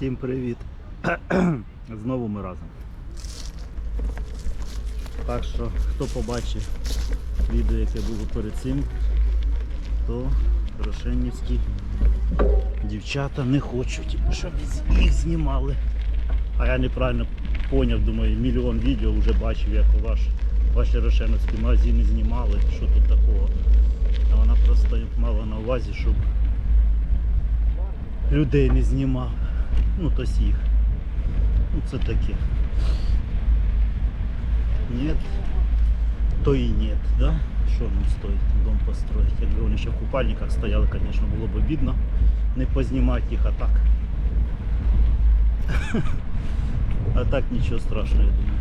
Всім привіт! Знову ми разом. Так що, хто побачив відео, яке було перед цим, то Рошенівські дівчата не хочуть, щоб їх знімали. А я неправильно поняв, думаю, мільйон відео вже бачив, як ваш, ваші Рошеновські магазини знімали, що тут такого. А вона просто мала на увазі, щоб людей не знімав. Ну, то їх. Ну це таке. Нет, то и нет, да? Що нам стоїть дом построить? Якби вони ще в купальниках стояли, звісно, було б обідно не познімати їх, а так. А так нічого страшного, я думаю.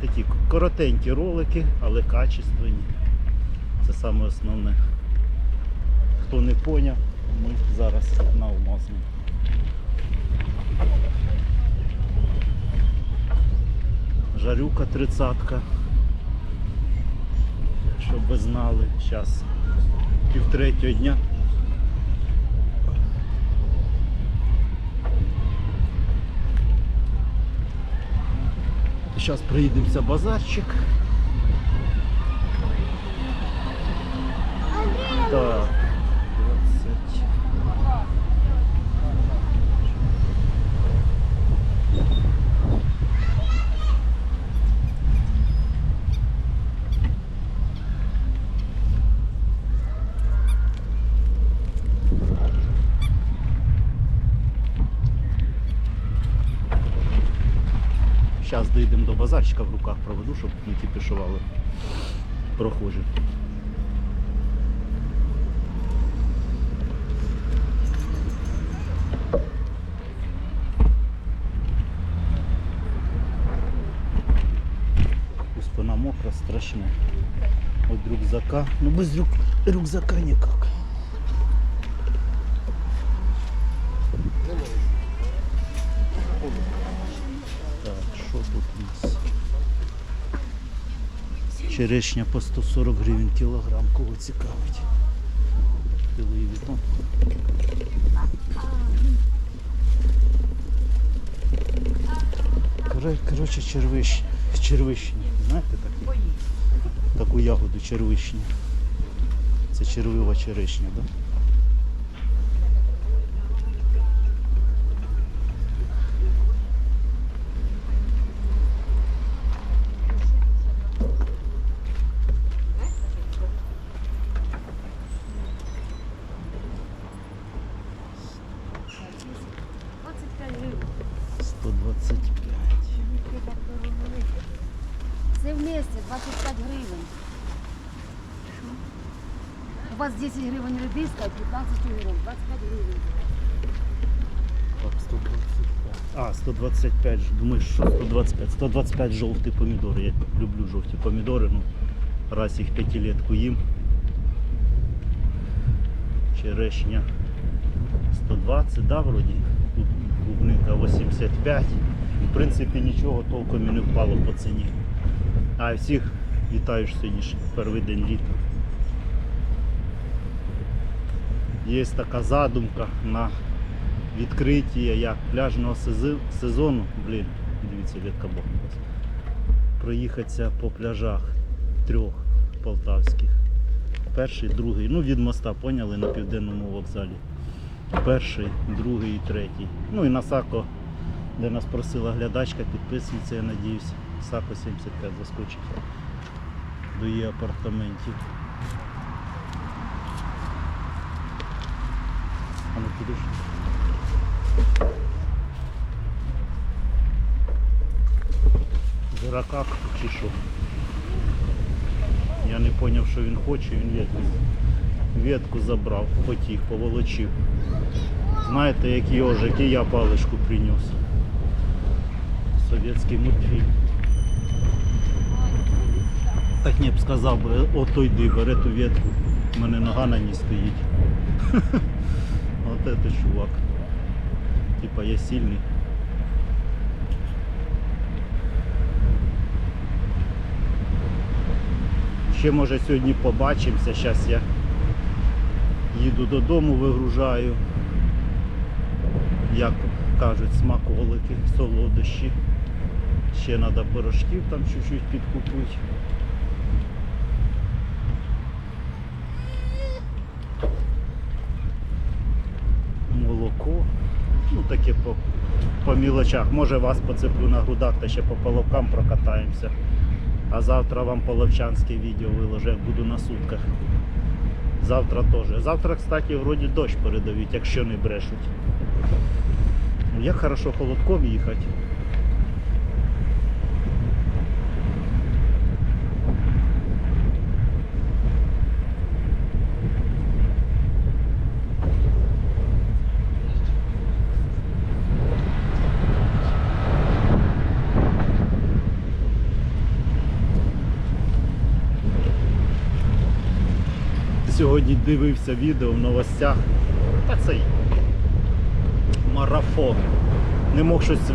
Такі коротенькі ролики, але качественні. Це саме основне. Хто не поняв, ми зараз на алмазному. Жарюка тридцатка. Щоб ви знали, зараз півтретього дня. Зараз приїдемося базарчик. Так, Зараз до базарчика в руках проведу, щоб не кипішували прохожі. Спина мокра, страшне. От рюкзака. Ну без рюк... рюкзака никак. Черешня по 140 гривень кілограм, кого цікавить. Вітон. Коротше, червищ, червищні. Знаєте таку? Таку ягоду червищні. Це червива черешня, так? Да? гривень. 125. Все вместе 25 гривень. У вас 10 гривень редиска, 15 огірок, 25 гривень. Так, 125. А, 125. ж. Думаєш, що 125? 125 жовті помідори. Я люблю жовті помідори. Ну, раз їх п'ятилетку їм. Черешня 120, да, вроді. Тут клубника 85. В принципі, нічого толком і не впало по ціні. А всіх вітаю ж сьогодні перший день літа. Є така задумка на відкриття як пляжного сезону. Блін, дивіться, ветка бахнулась. Проїхатися по пляжах трьох полтавських. Перший, другий, ну від моста поняли на південному вокзалі. Перший, другий і третій. Ну і на Сако, де нас просила глядачка, підписується, я надіюсь. Сако 75 заскочить до її апартаментів. А ну підеш. Дуракак чи що? Я не зрозумів, що він хоче, він ветку, ветку забрав, потік, поволочив. Знаєте, як йожик, і я паличку приніс. Совєтський мультфільм. Так не б сказав би, ото йди, бери ту ветку, у мене нога на ній стоїть. Это чувак. Типа я сильний. Ще може сьогодні побачимося. Зараз я їду додому, вигружаю. як кажуть, смаколики, солодощі. Ще треба пирожків там чуть-чуть підкупити. Молоко. Ну таке по, по мілочах. Може вас поцеплю на грудах та ще по половкам прокатаємося. А завтра вам половчанське відео виложу, як буду на сутках. Завтра теж. Завтра, кстати, вроді дощ передають, якщо не брешуть. Ну, Як хорошо холодком їхати. Дивився відео в новостях. Та цей марафон. Не мог щось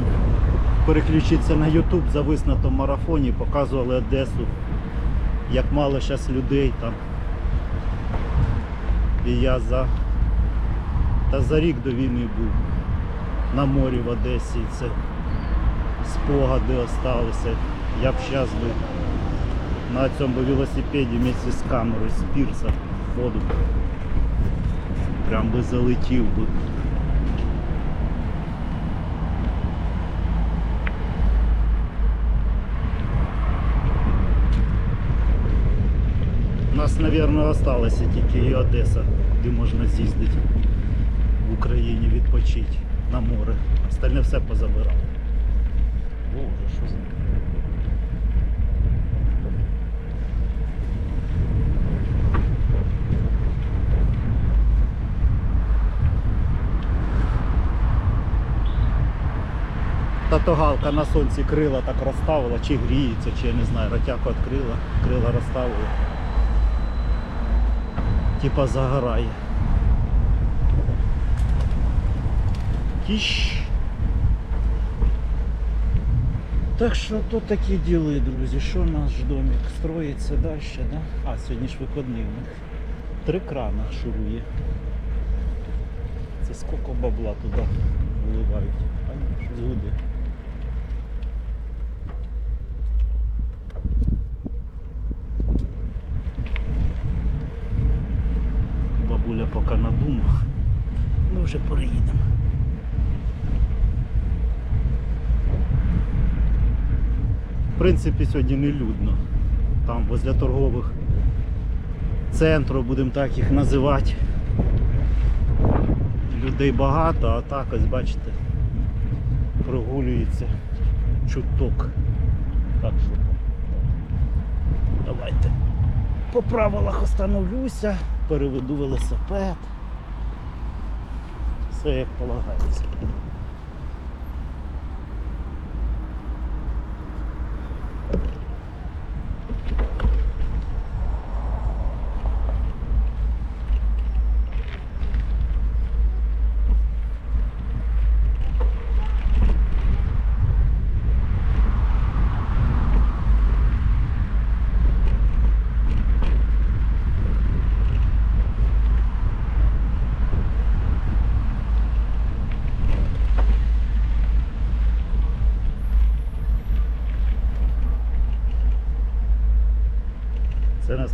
переключитися на YouTube, завис на тому марафоні, показували Одесу, як мало зараз людей там. І я за, та за рік до війни був на морі в Одесі. Це спогади осталися. Я б зараз би на цьому велосипеді вместе з камерою з пірса в воду. Прям би залетів би. У нас, мабуть, осталося тільки і Одеса, де можна з'їздити в Україні відпочити на море. Остальне все позабирали. Боже, що за. Та галка на сонці крила так розставила, чи гріється, чи я не знаю, ротяку відкрила, крила розставила. Типа загорає. Тіщ. Так що то такі діли, друзі. Що наш домик строїться далі, да? А, сьогодні ж виходний в них. Три крана шурує. Це скільки бабла туди виливають. А ні. Бабуля поки на думах. Ми вже переїдемо. В принципі, сьогодні не людно. Там возле торгових центрів, будемо так їх називати. Людей багато, а так ось бачите, прогулюється чуток. Так що давайте по правилах остановлюся, переведу велосипед. Все як полагається.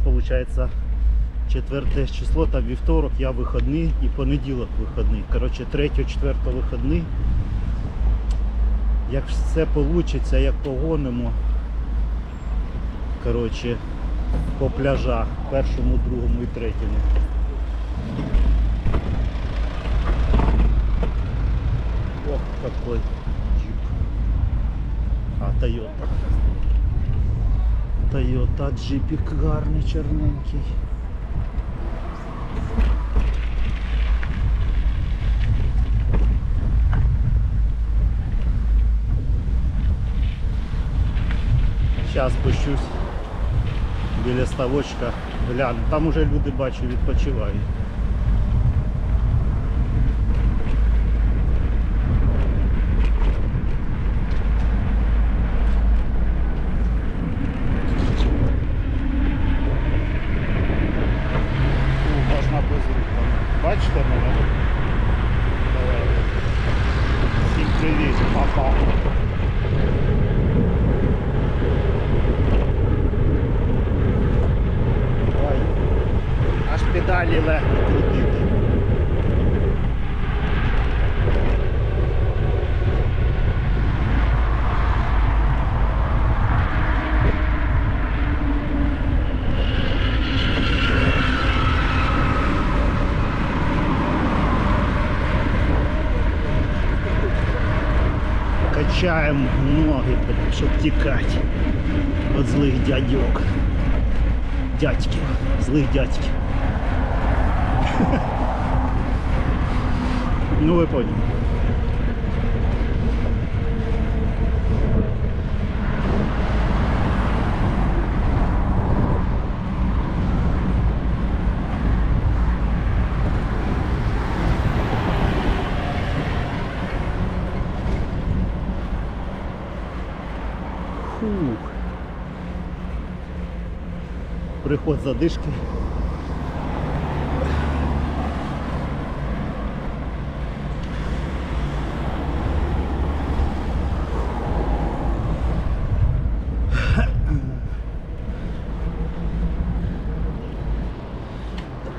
У виходить четверте число, там вівторок, я вихідний і понеділок вихідний. Коротше, 3 4 вихідний. Як все вийде, як погонимо. Коротше, по пляжах, першому, другому і третьому. Ох, какой джип. А, Тойота. Тойота джипік гарний чорненький. Зараз спущусь біля ставочка, гляну. Там уже люди бачу відпочивають. Качаємо ноги, щоб тікати від злих дядьок. Дядьків, злих дядьків. Ну ви поняли. Приход задишки.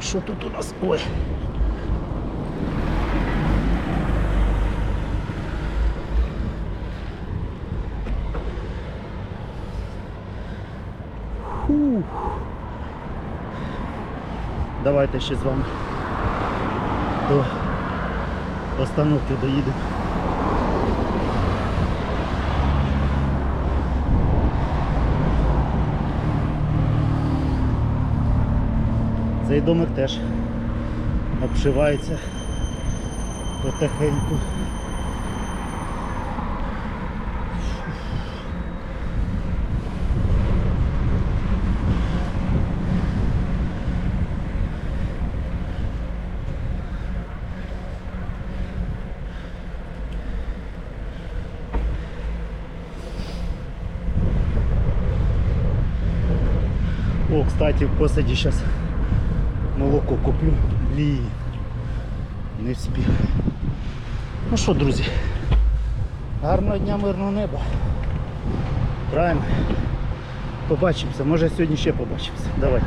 Що тут у нас? Ой. Давайте ще з вами до остановки доїдемо. Цей домик теж обшивається потихеньку. О, кстати, в посаді зараз молоко куплю. Блін. Не встиг. Ну що, друзі, гарного дня, мирного неба. Правильно. Побачимося. Може сьогодні ще побачимося. Давайте.